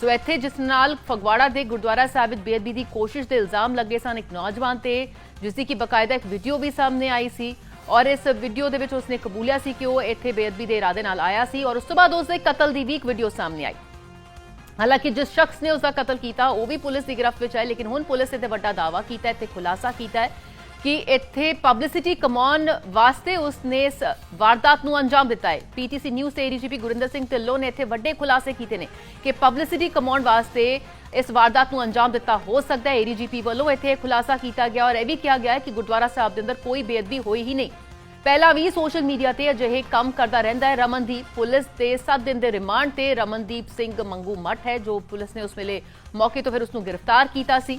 ਸੋ ਇੱਥੇ ਜਿਸ ਨਾਲ ਫਗਵਾੜਾ ਦੇ ਗੁਰਦੁਆਰਾ ਸਾਹਿਬ ਵਿੱਚ ਬੇਅਦਬੀ ਦੀ ਕੋਸ਼ਿਸ਼ ਦੇ ਇਲਜ਼ਾਮ ਲੱਗੇ ਸਨ, ਇੱਕ ਨੌਜਵਾਨ ਤੇ, ਜਿਸ ਦੀ ਕਿ ਬਕਾਇਦਾ ਇੱਕ ਵੀਡੀਓ ਵੀ ਸਾਹਮਣੇ ਆਈ ਸੀ ਔਰ ਇਸ ਵੀਡੀਓ ਦੇ ਵਿੱਚ ਉਸਨੇ ਕਬੂਲਿਆ ਸੀ ਕਿ ਉਹ ਇੱਥੇ ਬੇਅਦਬੀ ਦੇ ਇਰਾਦੇ ਨਾਲ ਆਇਆ ਸੀ ਔਰ ਉਸ ਤੋਂ ਬਾਅਦ ਉਸਦੇ ਕਤਲ ਦੀ ਵੀ ਇੱਕ ਵੀਡੀਓ ਸਾਹਮਣੇ ਆਈ। ਹਾਲਾਂਕਿ ਜਿਸ ਸ਼ਖਸ ਨੇ ਉਸਦਾ ਕਤਲ ਕੀਤਾ, ਉਹ ਵੀ ਪੁਲਿਸ ਦੀ ਗ੍ਰਿਫਤ ਵਿੱਚ ਹੈ ਲੇਕਿਨ ਹੁਣ ਪੁਲਿਸ ਨੇ ਤੇ ਵੱਡਾ ਦਾਅਵਾ ਕੀਤਾ ਹੈ ਤੇ ਖੁਲਾਸਾ ਕੀਤਾ ਹੈ। ਕਿ ਇੱਥੇ ਪਬਲਿਸਿਟੀ ਕਮਾਉਣ ਵਾਸਤੇ ਉਸਨੇ ਇਸ ਵਾਰਦਾਤ ਨੂੰ ਅੰਜਾਮ ਦਿੱਤਾ ਹੈ। ਪੀਟੀਸੀ ਨਿਊਜ਼ ਤੇ ਏਡੀਜੀਪੀ ਗੁਰਿੰਦਰ ਸਿੰਘ ਢਿੱਲੋਂ ਨੇ ਇੱਥੇ ਵੱਡੇ ਖੁਲਾਸੇ ਕੀਤੇ ਨੇ ਕਿ ਪਬਲਿਸਿਟੀ ਕਮਾਉਣ ਵਾਸਤੇ ਇਸ ਵਾਰਦਾਤ ਨੂੰ ਅੰਜਾਮ ਦਿੱਤਾ ਹੋ ਸਕਦਾ ਹੈ। ਏਡੀਜੀਪੀ ਵੱਲੋਂ ਇੱਥੇ ਖੁਲਾਸਾ ਕੀਤਾ ਗਿਆ ਔਰ ਇਹ ਵੀ ਕਿਹਾ ਗਿਆ ਹੈ ਕਿ ਗੁਰਦੁਆਰਾ ਸਾਹਿਬ ਦੇ ਅੰਦਰ ਕੋਈ ਬੇਅਦਬੀ ਹੋਈ ਹੀ ਨਹੀਂ। ਪਹਿਲਾਂ ਵੀ ਸੋਸ਼ਲ ਮੀਡੀਆ ਤੇ ਅਜਿਹੇ ਕੰਮ ਕਰਦਾ ਰਹਿੰਦਾ ਹੈ। ਰਮਨਦੀਪ ਪੁਲਿਸ ਦੇ 7 ਦਿਨ ਦੇ ਰਿਮਾਂਡ ਤੇ ਰਮਨਦੀਪ ਸਿੰਘ ਮੰਗੂ ਮੱਠ ਹੈ, ਜੋ ਪੁਲਿਸ ਨੇ ਉਸ ਵੇਲੇ ਮੌਕੇ ਤੋਂ ਫਿਰ ਉਸ ਨੂੰ ਗ੍ਰਿਫਤਾਰ ਕੀਤਾ ਸੀ।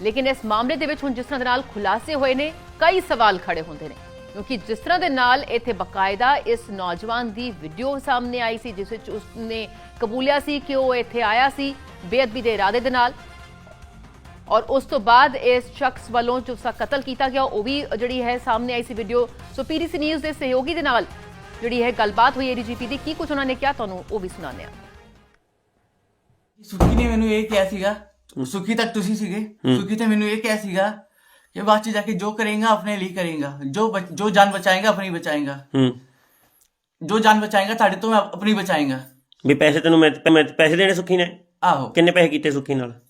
ਲੇਕਿਨ ਇਸ ਮਾਮਲੇ ਦੇ ਵਿੱਚ ਹੁਣ ਜਿਸ ਤਰ੍ਹਾਂ ਦੇ ਨਾਲ ਖੁਲਾਸੇ ਹੋਏ ਨੇ, ਕਈ ਸਵਾਲ ਖੜੇ ਹੁੰਦੇ ਨੇ। ਕਿਉਂਕਿ ਜਿਸ ਤਰ੍ਹਾਂ ਦੇ ਨਾਲ ਇੱਥੇ ਬਕਾਇਦਾ ਇਸ ਨੌਜਵਾਨ ਦੀ ਵੀਡੀਓ ਸਾਹਮਣੇ ਆਈ ਸੀ, ਜਿਸ ਵਿੱਚ ਉਸਨੇ ਕਬੂਲਿਆ ਸੀ ਕਿ ਉਹ ਇੱਥੇ ਆਇਆ ਸੀ ਬੇਅਦਬੀ ਦੇ ਇਰਾਦੇ ਦੇ ਨਾਲ। ਔਰ ਉਸ ਤੋਂ ਬਾਅਦ ਇਸ ਸ਼ਖਸ ਵੱਲੋਂ ਜੋ ਉਸਦਾ ਕਤਲ ਕੀਤਾ ਗਿਆ, ਉਹ ਵੀ ਜਿਹੜੀ ਹੈ ਸਾਹਮਣੇ ਆਈ ਸੀ ਵੀਡੀਓ ਸੋ ਪੀਡੀਸੀ ਨਿਊਜ਼ ਦੇ ਸਹਿਯੋਗੀ ਦੇ ਨਾਲ ਜਿਹੜੀ ਹੈ ਗੱਲਬਾਤ ਹੋਈ ਏਡੀਜੀਪੀ ਦੀ, ਕੀ ਕੁਝ ਉਹਨਾਂ ਨੇ ਕਿਹਾ, ਤੁਹਾਨੂੰ ਉਹ ਵੀ ਸੁਣਾਉਂਦੇ ਹਾਂ। ਸੁੱਖੀ ਨੇ ਮੈਨੂੰ ਇਹ ਕਿਹਾ ਸੀਗਾ ਸੁੱਖੀ ਤੱਕ ਤੁਸੀਂ ਸੀਗੇ। ਸੁੱਖੀ ਤੇ ਮੈਨੂੰ ਇਹ ਕਿਹਾ ਸੀਗਾ ਕਿ ਬਾਅਦ ਚ ਜਾਕੇ ਜੋ ਕਰੇਗਾ ਆਪਣੇ ਲਈ ਕਰੇਗਾ। ਜੋ ਜੋ ਜਾਨ ਬਚਾਏਗਾ ਆਪਣੀ ਬਚਾਏਗਾ। ਹੂੰ। ਜੋ ਜਾਨ ਬਚਾਏਗਾ ਤੁਹਾਡੇ ਤੋਂ ਮੈਂ ਆਪਣੀ ਬਚਾਏਗਾ। ਵੀ ਪੈਸੇ ਤੈਨੂੰ ਮੈਂ ਮੈਂ ਪੈਸੇ ਦੇਣੇ ਸੁੱਖੀ ਨੇ? ਆਹੋ। ਕਿੰਨੇ ਪੈਸੇ ਕੀਤੇ ਸੁੱਖੀ ਨਾਲ?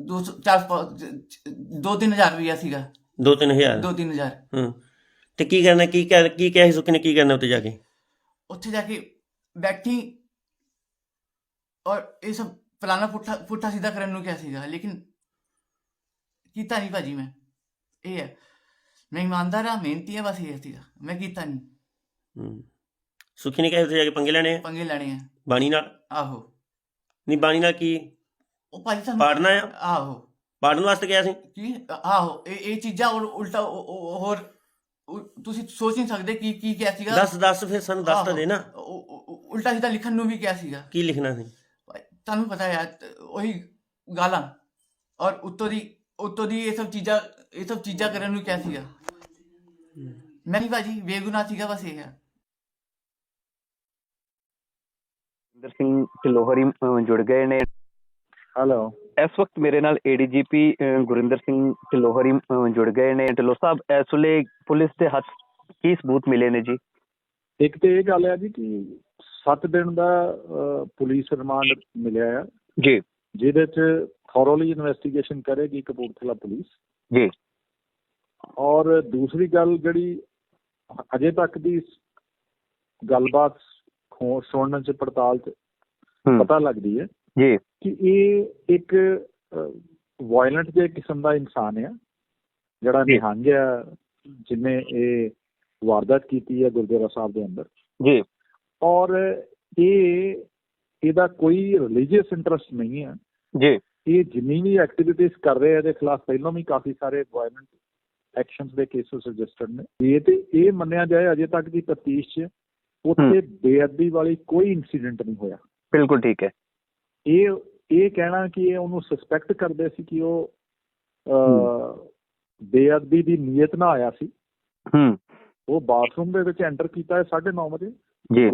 ਦੋ ਸੌ- ਚਾਰ ਪ- ਦੋ ਤਿੰਨ ਹਜ਼ਾਰ ਰੁਪਇਆ ਸੀਗਾ। 2-3000 ਦੋ ਤਿੰਨ ਹਜ਼ਾਰ। ਹੂੰ। ਤੇ ਕੀ ਕਰਨਾ ਕੀ ਕੀ ਕਿਹਾ ਸੀ ਸੁੱਖੀ ਨੇ ਕੀ ਕਰਨਾ ਉੱਤੇ ਜਾ ਕੇ? ਉੱਥੇ ਜਾ ਕੇ ਬੈਠੀ ਔਰ ਇਹ ਸਭ ਫਲਾਣਾ ਪੁੱਠਾ ਪੁੱਠਾ ਸਿੱਧਾ ਕਰਨ ਨੂੰ ਕਿਹਾ ਸੀਗਾ ਲੇਕਿਨ ਕੀਤਾ ਨਹੀਂ ਭਾਜੀ ਮੈਂ। ਇਹ ਹੈ ਮੈਂ ਇਮਾਨਦਾਰ ਆ ਮਿਹਨਤੀ ਆ ਬਸ ਇਹ ਸੀਗਾ। ਮੈਂ ਕੀਤਾ ਨਹੀਂ। ਹੂੰ। ਸੁੱਖੀ ਨੇ ਕਿਹਾ ਉੱਤੇ ਜਾ ਕੇ ਪੰਗੇ ਲੈਣੇ ਆ? ਪੰਗੇ ਲੈਣੇ ਆ। ਬਾਣੀ ਨਾਲ? ਆਹੋ। ਨਹੀਂ ਬਾਣੀ ਨਾਲ ਕੀ? ਉਹ ਭਾਜੀ ਤੁਹਾਨੂੰ ਪਾੜਨਾ ਆ? ਆਹੋ। ਪਾੜਨ ਵਾਸਤੇ ਗਿਆ ਸੀ? ਕੀ? ਆਹੋ। ਇਹ ਇਹ ਚੀਜ਼ਾਂ ਉਲਟਾ ਹੋਰ ਤੁਸੀਂ ਸੋਚ ਨਹੀਂ ਸਕਦੇ ਕੀ ਕੀ ਕਿਹਾ ਸੀਗਾ? ਦੱਸ ਦੱਸ ਫਿਰ ਸਾਨੂੰ ਦੱਸ ਤਾਂ ਆਹੋ, ਦੇ ਨਾ। ਉਹ- ਉਹ- ਉਹ ਉਲਟਾ ਸਿੱਧਾ ਲਿਖਣ ਨੂੰ ਵੀ ਕਿਹਾ ਸੀਗਾ। ਕੀ ਲਿਖਣਾ ਸੀ? ਤੁਹਾਨੂੰ ਪਤਾ ਹੈ ਤ- ਉਹੀ ਗਾਲਾਂ ਔਰ ਉੱਤੋਂ ਦੀ ਉੱਤੋਂ ਦੀ ਇਹ ਸਭ ਚੀਜ਼ਾਂ ਇਹ ਸਭ ਚੀਜ਼ਾਂ ਕਰਨ ਨੂੰ ਕਿਹਾ ਸੀਗਾ? ਮੈਂ ਨਹੀਂ ਭਾਜੀ ਬੇਗੁਨਾਹ ਸੀਗਾ ਬਸ ਇਹ ਹੈ ਇੰਦਰ ਸਿੰਘ ਢਿੱਲੋਂ ਹਰੀ ਅਹ, ਜੁੜ ਗਏ ਨੇ। ਹੈਲੋ ਇਸ ਵਕਤ ਮੇਰੇ ਨਾਲ ਏਡੀਜੀਪੀ ਗੁਰਿੰਦਰ ਸਿੰਘ ਢਿੱਲੋਂ ਹਰੀ ਅਹ, ਜੁੜ ਗਏ ਨੇ। ਢਿੱਲੋਂ ਸਾਹਿਬ ਇਸ ਵੇਲੇ ਪੁਲਿਸ ਦੇ ਹੱਥ ਕੀ ਸਬੂਤ ਮਿਲੇ ਨੇ ਜੀ? ਇੱਕ ਤੇ ਇਹ ਗੱਲ ਹੈ ਜੀ ਕਿ 7 ਦਿਨ ਦਾ ਪੁਲਿਸ ਰਿਮਾਂਡ ਮਿਲਿਆ ਆ। ਜੀ। ਜਿਹਦੇ ਚ ਥੋਰੋਲੀ ਇਨਵੈਸਟੀਗੇਸ਼ਨ ਕਰੇਗੀ ਕਪੂਰਥਲਾ ਪੁਲਿਸ। ਜੀ। ਔਰ ਦੂਸਰੀ ਗੱਲ ਜਿਹੜੀ ਅਜੇ ਤੱਕ ਦੀ ਗੱਲਬਾਤ ਸੁਣਨ ਚ ਪੜਤਾਲ ਚ ਹੂੰ, ਪਤਾ ਲੱਗਦੀ ਹੈ ਜੀ। ਕਿ ਇਹ ਇੱਕ ਵਾਇਲੈਂਟ ਜਿਹੇ ਕਿਸਮ ਦਾ ਇਨਸਾਨ ਆ ਜਿਹੜਾ ਜੀ। ਨਿਹੰਗ ਆ ਜਿਨੇ ਇਹ ਵਾਰਦਾਤ ਕੀਤੀ ਹੈ ਗੁਰਦੁਆਰਾ ਸਾਹਿਬ ਦੇ ਅੰਦਰ। ਜੀ। ਔਰ ਇਹ ਇਹਦਾ ਕੋਈ ਰਿਲੀਜੀਅਸ ਇੰਟਰਸਟ ਨਹੀਂ ਹੈ। ਜੀ। ਇਹ ਜਿੰਨੀ ਵੀ ਐਕਟੀਵਿਟੀਜ਼ ਕਰ ਰਹੇ ਆ ਇਹਦੇ ਖਿਲਾਫ ਪਹਿਲਾਂ ਵੀ ਕਾਫੀ ਸਾਰੇ ਵਾਇਲੈਂਟ ਐਕਸ਼ਨਸ ਦੇ ਕੇਸਸ ਰਜਿਸਟਰਡ ਨੇ। ਇਹ ਤੇ ਇਹ ਮੰਨਿਆ ਜਾਏ ਅਜੇ ਤੱਕ ਦੀ ਤਫਤੀਸ਼ 'ਚ ਉੱਥੇ ਬੇਅਦਬੀ ਵਾਲੀ ਕੋਈ ਇਨਸੀਡੈਂਟ ਨਹੀਂ ਹੋਇਆ। ਬਿਲਕੁਲ ਠੀਕ ਹੈ। ਇਹ ਇਹ ਕਹਿਣਾ ਕਿ ਇਹ ਉਹਨੂੰ ਸਸਪੈਕਟ ਕਰਦੇ ਸੀ ਕਿ ਉਹ ਬੇਅਦਬੀ ਦੀ ਨੀਅਤ ਨਾਲ ਆਇਆ ਸੀ। ਹੂੰ। ਉਹ ਬਾਥਰੂਮ ਦੇ ਵਿੱਚ ਐਂਟਰ ਕੀਤਾ ਹੈ 9:30 ਵਜੇ। ਜੀ।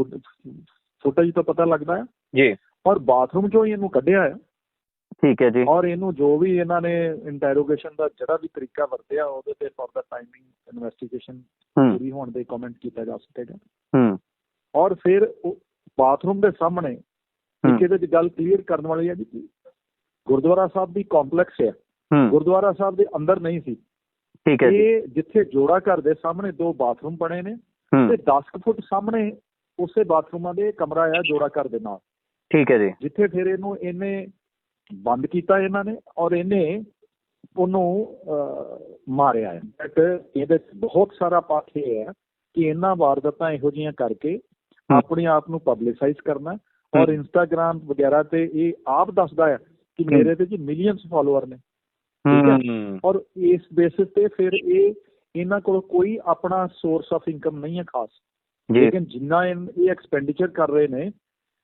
ਫੁਟੇਜ ਤੋਂ ਪਤਾ ਲੱਗਦਾ ਹੈ। ਜੀ। ਔਰ ਬਾਥਰੂਮ ਚੋਂ ਹੀ ਇਹਨੂੰ ਕੱਢਿਆ ਹੈ। ਠੀਕ ਹੈ ਜੀ। ਔਰ ਇਹਨੂੰ ਜੋ ਵੀ ਇਹਨਾਂ ਨੇ ਇੰਟਰੋਗੇਸ਼ਨ ਦਾ ਜਿਹੜਾ ਵੀ ਤਰੀਕਾ ਵਰਤਿਆ ਉਹਦੇ ਤੇ ਫॉर ਦਾ ਟਾਈਮਿੰਗ ਇਨਵੈਸਟੀਗੇਸ਼ਨ ਪੂਰੀ ਹੋਣ ਦੇ ਕਮੈਂਟ ਕੀਤਾ ਜਾ ਸਕੇਗਾ ਹੂੰ। ਔਰ ਫਿਰ ਬਾਥਰੂਮ ਦੇ ਸਾਹਮਣੇ ਇੱਕ ਇਹਦੇ ਵਿੱਚ ਗੱਲ ਕਲੀਅਰ ਕਰਨ ਵਾਲੀ ਹੈ ਜੀ ਗੁਰਦੁਆਰਾ ਸਾਹਿਬ ਦੀ ਕੰਪਲੈਕਸ ਹੈ। ਗੁਰਦੁਆਰਾ ਸਾਹਿਬ ਦੇ ਅੰਦਰ ਨਹੀਂ ਸੀ। ਠੀਕ ਹੈ ਜੀ। ਇਹ ਜਿੱਥੇ ਜੋੜਾ ਘਰ ਦੇ ਸਾਹਮਣੇ ਦੋ ਬਾਥਰੂਮ ਬਣੇ ਨੇ ਤੇ 10 ਕੁ ਫੁੱਟ ਸਾਹਮਣੇ ਉਸੇ ਬਾਥਰੂਮਾਂ ਦੇ ਕਮਰਾ ਆ ਜੋੜਾ ਘਰ ਦੇ ਨਾਲ ਠੀਕ ਹੈ ਜੀ ਜਿੱਥੇ ਫਿਰ ਇਹਨੂੰ ਇਹਨੇ ਬੰਦ ਕੀਤਾ ਇਹਨਾਂ ਨੇ ਔਰ ਇਹਨੇ ਉਹਨੂੰ ਮਾਰਿਆ ਹੈ ਬਟ ਇਹਦੇ ਬਹੁਤ ਸਾਰਾ ਪੱਖ ਇਹ ਹੈ ਕਿ ਇਹਨਾਂ ਵਾਰਦਾਤਾਂ ਇਹੋ ਜਿਹੀਆਂ ਕਰਕੇ। ਆਪਣੇ ਆਪ ਨੂੰ ਪਬਲਿਸਾਈਜ਼ ਕਰਨਾ ਔਰ। ਇੰਸਟਾਗ੍ਰam ਵਗੈਰਾ ਤੇ ਇਹ ਆਪ ਦੱਸਦਾ ਹੈ ਕਿ। ਮੇਰੇ ਤੇ ਜੀ ਮਿਲੀਅਨਸ ਫਾਲੋਅਰ ਨੇ ਠੀਕ ਹੈ। ਹੂੰ ਔਰ ਇਸ ਬੇਸਿਸ ਤੇ ਫਿਰ ਇਹ ਇਹਨਾਂ ਕੋਲ ਕੋਈ ਆਪਣਾ ਸੋਰਸ ਆਫ ਇਨਕਮ ਨਹੀਂ ਹੈ ਖਾਸ ਲੇਕਿਨ ਜਿੰਨਾ ਇਹ ਐਕਸਪੈਂਡੀਚਰ ਕਰ ਰਹੇ ਨੇ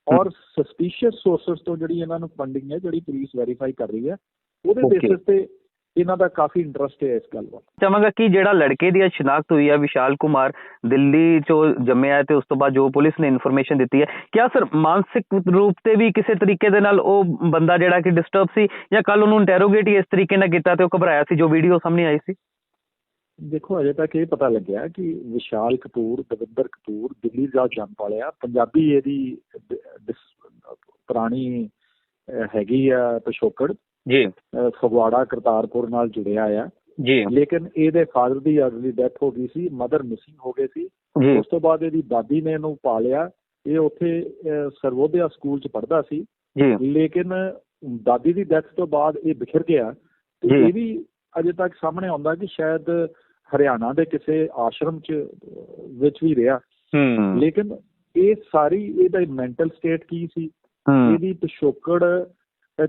ਔਰ ਸਸਪੀਸ਼ੀਅਸ ਸੋਰਸਸ ਤੋਂ ਜਿਹੜੀ ਇਹਨਾਂ ਨੂੰ ਫੰਡਿੰਗ ਹੈ ਜਿਹੜੀ ਪੁਲਿਸ ਵੈਰੀਫਾਈ ਕਰ ਰਹੀ ਹੈ ਉਹਦੇ. ਬੇਸਿਸ ਤੇ ਇਹਨਾਂ ਦਾ ਕਾਫੀ ਇੰਟਰਸਟ ਹੈ ਇਸ ਗੱਲ ਵੱਲ। ਚਾਹਾਂਗਾ ਕਿ ਜਿਹੜਾ ਲੜਕੇ ਦੀ ਸ਼ਨਾਖਤ ਹੋਈ ਹੈ ਵਿਸ਼ਾਲ ਕੁਮਾਰ ਦਿੱਲੀ ਚੋਂ ਜੰਮਿਆ ਤੇ ਉਸ ਤੋਂ ਬਾਅਦ ਜੋ ਪੁਲਿਸ ਨੇ ਇਨਫੋਰਮੇਸ਼ਨ ਦਿੱਤੀ ਹੈ ਕਿਆ ਸਰ ਮਾਨਸਿਕ ਰੂਪ ਤੇ ਵੀ ਕਿਸੇ ਤਰੀਕੇ ਦੇ ਨਾਲ ਉਹ ਬੰਦਾ ਜਿਹੜਾ ਕਿ ਡਿਸਟਰਬ ਸੀ ਜਾਂ ਕੱਲ ਉਹਨੂੰ ਇੰਟਰੋਗੇਟ ਇਸ ਤਰੀਕੇ ਨਾਲ ਕੀਤਾ ਤੇ ਉਹ ਘਬਰਾਇਆ ਸੀ ਜੋ ਵੀਡੀਓ ਸਾਹਮਣੇ ਆਈ ਸੀ? ਦੇਖੋ ਅਜੇ ਤੱਕ ਇਹ ਪਤਾ ਲੱਗਿਆ ਕਿ ਵਿਸ਼ਾਲ ਕਪੂਰ ਦਵਿੰਦਰ ਕਪੂਰ ਦਿੱਲੀ ਦਾ ਜੰਮ ਵਾਲਿਆ ਪੰਜਾਬੀ ਇਹਦੀ ਪੁਰਾਣੀ ਹੈਗੀ ਆ ਪਿਛੋਕੜ। ਜੀ। ਫਗਵਾੜਾ ਕਰਤਾਰਪੁਰ ਨਾਲ ਜੁੜਿਆ ਆ। ਜੀ। ਲੇਕਿਨ ਇਹਦੇ ਫਾਦਰ ਦੀ ਅਰਲੀ ਡੈਥ ਹੋ ਗਈ ਸੀ ਮਦਰ ਮਿਸਿੰਗ ਹੋ ਗਏ ਸੀ। ਉਸ ਤੋਂ ਬਾਅਦ ਇਹਦੀ ਦਾਦੀ ਨੇ ਇਹਨੂੰ ਪਾਲਿਆ। ਇਹ ਉੱਥੇ ਸਰਵੋਦਿਆ ਸਕੂਲ ਚ ਪੜ੍ਹਦਾ ਸੀ। ਜੀ। ਲੇਕਿਨ ਦਾਦੀ ਦੀ ਡੈਥ ਤੋਂ ਬਾਅਦ ਇਹ ਬਿਖਰ ਗਿਆ। ਤੇ। ਇਹ ਵੀ ਅਜੇ ਤੱਕ ਸਾਹਮਣੇ ਆਉਂਦਾ ਕਿ ਸ਼ਾਇਦ ਹਰਿਆਣਾ ਦੇ ਕਿਸੇ ਆਸ਼ਰਮ ਚ ਵਿੱਚ ਵੀ ਰਿਹਾ। ਲੇਕਿਨ ਇਹ ਸਾਰੀ ਇਹਦਾ ਮੈਂਟਲ ਸਟੇਟ ਕੀ ਸੀ? ਇਹਦੀ ਪਿਛੋਕੜ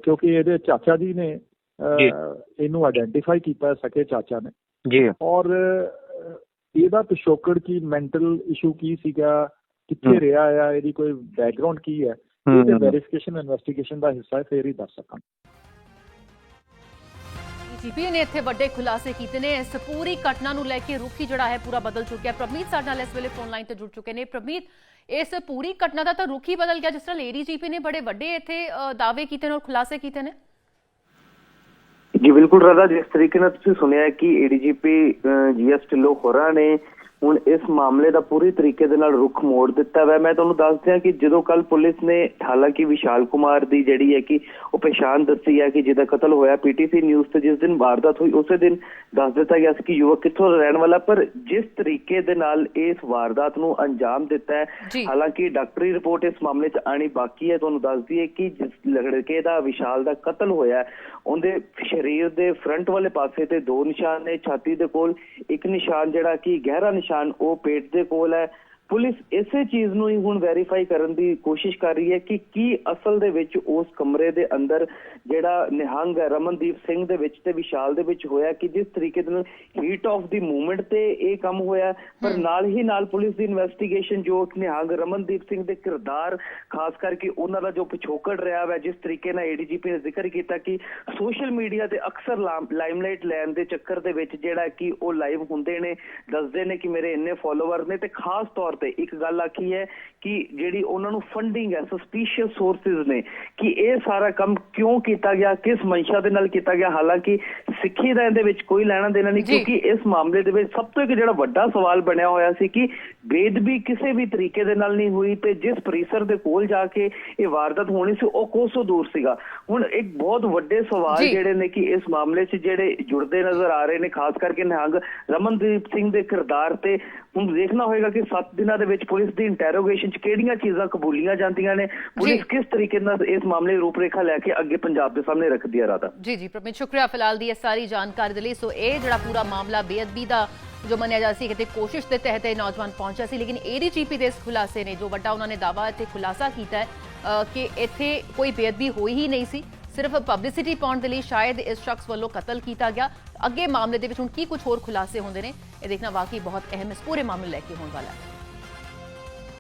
ਕਿਉਂਕਿ ਇਹਦੇ ਚਾਚਾ ਜੀ ਨੇ। ਇਹਨੂੰ ਆਇਡੈਂਟੀਫਾਈ ਕੀਤਾ ਸਕੇ ਚਾਚਾ ਨੇ। ਜੀ। ਔਰ ਇਹਦਾ ਪਿਛੋਕੜ ਕੀ ਮੈਂਟਲ ਇਸ਼ੂ ਕੀ ਸੀਗਾ? ਕਿੱਥੇ। ਰਿਹਾ ਆ? ਇਹਦੀ ਕੋਈ ਬੈਕਗ੍ਰਾਉਂਡ ਕੀ ਹੈ? ਇਹ ਤੇ ਹੂੰ ਵੈਰੀਫਿਕੇਸ਼ਨ ਇਨਵੈਸਟੀਗੇਸ਼ਨ ਦਾ ਹਿੱਸਾ ਹੈ ਫੇਰ ਹੀ ਦੱਸ ਸਕਾਂਗੇ ਜੀਪੀ ਨੇ ਇੱਥੇ ਵੱਡੇ ਖੁਲਾਸੇ ਕੀਤੇ ਨੇ। ਇਸ ਪੂਰੀ ਘਟਨਾ ਨੂੰ ਲੈ ਕੇ ਰੁਖ ਜਿਹੜਾ ਹੈ, ਪੂਰਾ ਬਦਲ ਚੁੱਕਿਆ। ਪ੍ਰਮੀਤ ਸਾਡੇ ਨਾਲ ਇਸ ਵੇਲੇ ਫੋਨ ਲਾਈਨ ਤੇ ਜੁੜ ਚੁੱਕੇ ਨੇ। ਪ੍ਰਮੀਤ, ਇਸ ਪੂਰੀ ਘਟਨਾ ਦਾ ਤਾਂ ਰੁਖ ਬਦਲ ਗਿਆ, ਜਿਸ ਤਰ੍ਹਾਂ ਏਡੀਜੀਪੀ ਨੇ ਬੜੇ ਵੱਡੇ ਇੱਥੇ ਦਾਅਵੇ ਕੀਤੇ ਨੇ ਔਰ ਖੁਲਾਸੇ ਕੀਤੇ ਨੇ। ਜੀ, ਬਿਲਕੁਲ ਰਾਧਾ ਜਿਸ ਤਰੀਕੇ ਨਾਲ ਤੁਸੀਂ ਸੁਣਿਆ ਹੈ ਕਿ ਏਡੀਜੀਪੀ ਜੀਐਸ ਢਿੱਲੋਂ ਹੋਰਾਂ ਨੇ ਹੁਣ ਇਸ ਮਾਮਲੇ ਦਾ ਪੂਰੀ ਤਰੀਕੇ ਦੇ ਨਾਲ ਰੁਖ ਮੋੜ ਦਿੱਤਾ ਹੈ ਮੈਂ ਤੁਹਾਨੂੰ ਦੱਸ ਦਿਆਂ ਕਿ ਜਦੋਂ ਕੱਲ ਪੁਲਿਸ ਨੇ ਹਾਲਾਂਕਿ ਵਿਸ਼ਾਲ ਕੁਮਾਰ ਦੀ ਜਿਹੜੀ ਹੈ ਕਿ ਉਹ ਪਛਾਣ ਦੱਸੀ ਹੈ ਕਿ ਜਿਹਦਾ ਕਤਲ ਹੋਇਆ ਪੀਟੀਸੀ ਨਿਊਜ਼ ਤੇ ਜਿਸ ਦਿਨ ਵਾਰਦਾਤ ਹੋਈ ਉਸੇ ਦਿਨ ਦੱਸ ਦਿੱਤਾ ਗਿਆ ਸੀ ਕਿ ਯੁਵਕ ਕਿੱਥੋਂ ਰਹਿਣ ਵਾਲਾ ਪਰ ਜਿਸ ਤਰੀਕੇ ਦੇ ਨਾਲ ਇਸ ਵਾਰਦਾਤ ਨੂੰ ਅੰਜਾਮ ਦਿੱਤਾ। ਹੈ ਹਾਲਾਂਕਿ ਡਾਕਟਰੀ ਰਿਪੋਰਟ ਇਸ ਮਾਮਲੇ 'ਚ ਆਣੀ ਬਾਕੀ ਹੈ। ਤੁਹਾਨੂੰ ਦੱਸ ਦਈਏ ਕਿ ਜਿਸ ਲੜਕੇ ਦਾ ਵਿਸ਼ਾਲ ਦਾ ਕਤਲ ਹੋਇਆ ਉਹਦੇ ਸਰੀਰ ਦੇ ਫਰੰਟ ਵਾਲੇ ਪਾਸੇ ਤੇ ਦੋ ਨਿਸ਼ਾਨ ਨੇ ਛਾਤੀ ਦੇ ਕੋਲ ਇੱਕ ਨਿਸ਼ਾਨ ਜਿਹੜਾ ਕਿ ਗਹਿਰਾ ਨਿਸ਼ਾਨ ਉਹ ਪੇਟ ਦੇ ਕੋਲ ਹੈ। ਪੁਲਿਸ ਇਸੇ ਚੀਜ਼ ਨੂੰ ਹੀ ਹੁਣ ਵੈਰੀਫਾਈ ਕਰਨ ਦੀ ਕੋਸ਼ਿਸ਼ ਕਰ ਰਹੀ ਹੈ ਕਿ ਕੀ ਅਸਲ ਦੇ ਵਿੱਚ ਉਸ ਕਮਰੇ ਦੇ ਅੰਦਰ ਜਿਹੜਾ ਨਿਹੰਗ ਹੈ ਰਮਨਦੀਪ ਸਿੰਘ ਦੇ ਵਿੱਚ ਤੇ ਵਿਸ਼ਾਲ ਦੇ ਵਿੱਚ ਹੋਇਆ ਕਿ ਜਿਸ ਤਰੀਕੇ ਦੇ ਨਾਲ ਹੀਟ ਆਫ ਦੀ ਮੂਵਮੈਂਟ ਤੇ ਇਹ ਕੰਮ ਹੋਇਆ ਪਰ ਨਾਲ ਹੀ ਨਾਲ ਪੁਲਿਸ ਦੀ ਇਨਵੈਸਟੀਗੇਸ਼ਨ ਜੋ ਨਿਹੰਗ ਰਮਨਦੀਪ ਸਿੰਘ ਦੇ ਕਿਰਦਾਰ ਖਾਸ ਕਰਕੇ ਉਹਨਾਂ ਦਾ ਜੋ ਪਿਛੋਕੜ ਰਿਹਾ ਹੈ ਜਿਸ ਤਰੀਕੇ ਨਾਲ ਏਡੀਜੀਪੀ ਨੇ ਜ਼ਿਕਰ ਕੀਤਾ ਕਿ ਸੋਸ਼ਲ ਮੀਡੀਆ ਤੇ ਅਕਸਰ ਲਾਈਮਲਾਈਟ ਲੈਣ ਦੇ ਚੱਕਰ ਦੇ ਵਿੱਚ ਜਿਹੜਾ ਕਿ ਉਹ ਲਾਈਵ ਹੁੰਦੇ ਨੇ ਦੱਸਦੇ ਨੇ ਕਿ ਮੇਰੇ ਇੰਨੇ ਫਾਲੋਅਰ ਨੇ ਤੇ ਖਾਸ ਤੌਰ ਤੇ ਇੱਕ ਗੱਲ ਆਖੀ ਹੈ ਕਿ ਜਿਹੜੀ ਉਹਨਾਂ ਨੂੰ ਫੰਡਿੰਗ ਹੈ ਸਸਪੀਸ਼ੀਅਸ ਸੋਰਸਸ ਨੇ ਕਿ ਇਹ ਸਾਰਾ ਕੰਮ ਕਿਉਂ ਕੀਤਾ ਗਿਆ ਕਿਸ ਮਨਸ਼ਾ ਦੇ ਨਾਲ ਕੀਤਾ ਗਿਆ ਹਾਲਾਂਕਿ ਸਿੱਖੀ ਦਾ ਇਹਦੇ ਵਿੱਚ ਕੋਈ ਲੈਣਾ ਦੇਣਾ ਨਹੀਂ। ਕਿਉਂਕਿ ਇਸ ਮਾਮਲੇ ਦੇ ਵਿੱਚ ਸਭ ਤੋਂ ਇੱਕ ਜਿਹੜਾ ਵੱਡਾ ਸਵਾਲ ਬਣਿਆ ਹੋਇਆ ਸੀ ਕਿ ਬੇਦਬੀ ਕਿਸੇ ਵੀ ਤਰੀਕੇ ਦੇ ਨਾਲ ਨਹੀਂ ਹੋਈ ਤੇ ਜਿਸ ਪਰਿਸਰ ਦੇ ਕੋਲ ਜਾ ਕੇ ਇਹ ਵਾਰਦਾਤ ਹੋਣੀ ਸੀ ਉਹ ਕੋਸੋਂ ਦੂਰ ਸੀਗਾ ਹੁਣ ਇੱਕ ਬਹੁਤ ਵੱਡੇ ਸਵਾਲ। ਜਿਹੜੇ ਨੇ ਕਿ ਇਸ ਮਾਮਲੇ 'ਚ ਜਿਹੜੇ ਜੁੜਦੇ ਨਜ਼ਰ ਆ ਰਹੇ ਨੇ ਖਾਸ ਕਰਕੇ ਨਿਹੰਗ ਰਮਨਦੀਪ ਸਿੰਘ ਦੇ ਕਿਰਦਾਰ ਤੇ ਹੁਣ ਦੇਖਣਾ ਹੋਏਗਾ ਕਿ 7 ਦਿਨਾਂ ਦੇ ਵਿੱਚ ਪੁਲਿਸ ਦੀ ਇੰਟਰੋਗੇਸ਼ਨ 'ਚ ਕਿਹੜੀਆਂ ਚੀਜ਼ਾਂ ਕਬੂਲੀਆਂ ਜਾਂਦੀਆਂ ਨੇ? ਪੁਲਿਸ ਕਿਸ ਤਰੀਕੇ ਨਾਲ ਇਸ ਮਾਮਲੇ ਦੀ ਰੂਪਰੇਖਾ ਲੈ ਕੇ ਅੱਗੇ ਪੰਜਾਬ ਦੇ ਸਾਹਮਣੇ ਰੱਖਦੀ ਹੈ ਰਾਧਾ? ਜੀ ਜੀ ਪ੍ਰਮੀਤ ਸ਼ੁਕਰੀਆ ਫਿਲਹਾਲ ਦੀ ਇਹ ਸਾਰੀ ਜਾਣਕਾਰੀ ਦੇ ਲਈ। ਸੋ ਇਹ ਜਿਹੜਾ ਪੂਰਾ ਮਾਮਲਾ ਬੇਅਦਬੀ ਦਾ ਜੋ ਮੰਨਿਆ ਜਾ ਸੀ ਕਿ ਕੋਸ਼ਿਸ਼ ਦੇ ਤਹਿਤ ਇਹ ਨੌਜਵਾਨ ਪਹੁੰਚਿਆ ਸੀ ਲੇਕਿਨ ਏਡੀਜੀਪੀ ਦੇ ਇਸ ਖੁਲਾਸੇ ਨੇ ਜੋ ਵੱਡਾ ਉਹਨਾਂ ਨੇ ਦਾਵਾ ਇੱਥੇ ਖੁਲਾਸਾ ਕੀਤਾ ਹੈ ਕਿ ਇੱਥੇ ਕੋਈ ਬੇਅਦਬੀ ਹੋਈ ਹੀ ਨਹੀਂ ਸੀ। ਸਿਰਫ ਪਬਲਿਸਿਟੀ ਪਾਉਣ ਦੇ ਲਈ ਸ਼ਾਇਦ ਇਸ ਸ਼ਖਸ ਵੱਲੋਂ ਕਤਲ ਕੀਤਾ ਗਿਆ। ਅੱਗੇ ਮਾਮਲੇ ਦੇ ਵਿੱਚ ਹੁਣ ਕੀ ਕੁਝ ਹੋਰ ਖੁਲਾਸੇ ਹੁੰਦੇ ਨੇ, ਇਹ ਦੇਖਣਾ ਵਾਕਈ ਬਹੁਤ ਅਹਿਮ ਇਸ ਪੂਰੇ ਮਾਮਲੇ ਲੈ ਕੇ ਹੋਣ ਵਾਲਾ ਹੈ।